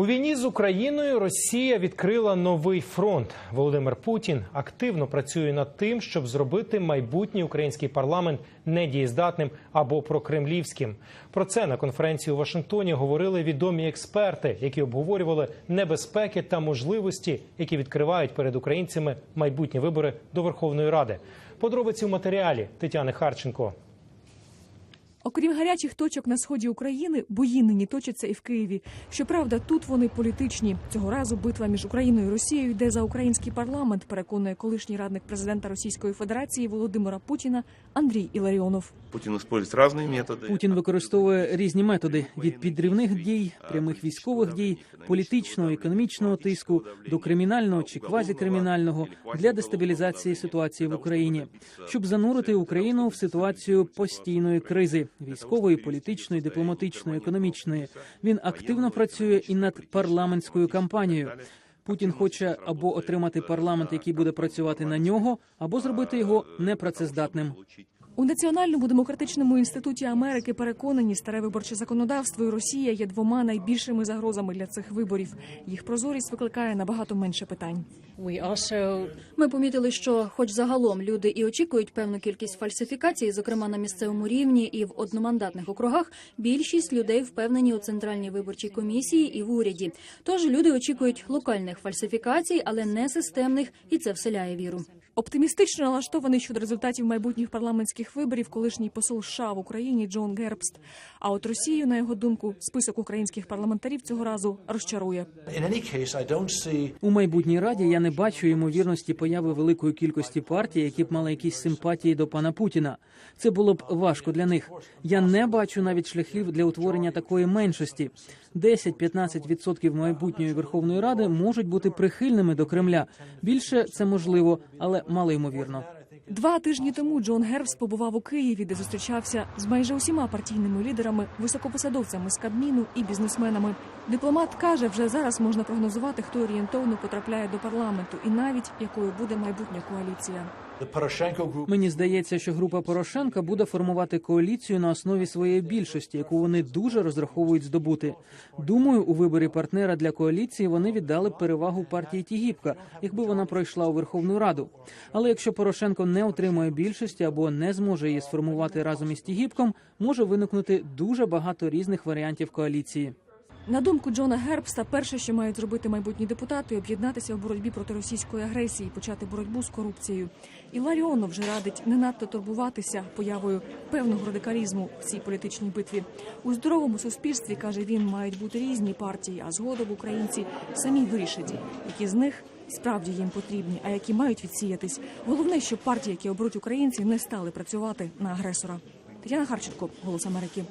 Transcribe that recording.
У війні з Україною Росія відкрила новий фронт. Володимир Путін активно працює над тим, щоб зробити майбутній український парламент недієздатним або прокремлівським. Про це на конференції у Вашингтоні говорили відомі експерти, які обговорювали небезпеки та можливості, які відкривають перед українцями майбутні вибори до Верховної Ради. Подробиці в матеріалі Тетяни Харченко. Окрім гарячих точок на сході України, бої нині точаться і в Києві. Щоправда, тут вони політичні. Цього разу битва між Україною і Росією йде за український парламент. Переконує колишній радник президента Російської Федерації Володимира Путіна Андрій Іларіонов. Использует разные методы. Путін використовує різні методи від підривних дій, прямих військових дій, політичного, економічного тиску до кримінального чи квазікримінального для дестабілізації ситуації в Україні, щоб занурити Україну в ситуацію постійної кризи військової, політичної, дипломатичної, економічної. Він активно працює і над парламентською кампанією. Путін хоче або отримати парламент, який буде працювати на нього, або зробити його непрацездатним. У Національному демократичному інституті Америки переконані, старе виборче законодавство і Росія є двома найбільшими загрозами для цих виборів. Їх прозорість викликає набагато менше питань. Ми помітили, що, хоч загалом люди і очікують певну кількість фальсифікацій, зокрема на місцевому рівні і в одномандатних округах, більшість людей впевнені у центральній виборчій комісії і в уряді. Тож люди очікують локальних фальсифікацій, але не системних, і це вселяє віру. Оптимістично налаштований щодо результатів майбутніх парламентських виборів колишній посол США в Україні Джон Гербст. А от Росію, на його думку, список українських парламентарів цього разу розчарує. У майбутній раді я не бачу ймовірності появи великої кількості партій, які б мали якісь симпатії до пана Путіна. Це було б важко для них. Я не бачу навіть шляхів для утворення такої меншості. 10-15% майбутньої Верховної Ради можуть бути прихильними до Кремля. Більше це можливо, але мало ймовірно. Два тижні тому Джон Гербс побував у Києві, де зустрічався з майже усіма партійними лідерами, високопосадовцями з Кабміну і бізнесменами. Дипломат каже, вже зараз можна прогнозувати, хто орієнтовно потрапляє до парламенту, і навіть якою буде майбутня коаліція. Мені здається, що група Порошенка буде формувати коаліцію на основі своєї більшості, яку вони дуже розраховують здобути. Думаю, у виборі партнера для коаліції вони віддали перевагу партії Тігіпка, якби вона пройшла у Верховну Раду. Але якщо Порошенко не отримає більшості або не зможе її сформувати разом із Тігіпком, може виникнути дуже багато різних варіантів коаліції. На думку Джона Гербста, перше, що мають зробити майбутні депутати, об'єднатися в боротьбі проти російської агресії, почати боротьбу з корупцією. І Ларіонов вже радить не надто турбуватися появою певного радикалізму в цій політичній битві. У здоровому суспільстві каже він, мають бути різні партії, а згодом українці самі вирішать, які з них справді їм потрібні, а які мають відсіятись. Головне, щоб партії, які оберуть українці, не стали працювати на агресора. Тетяна Харченко, Голос Америки.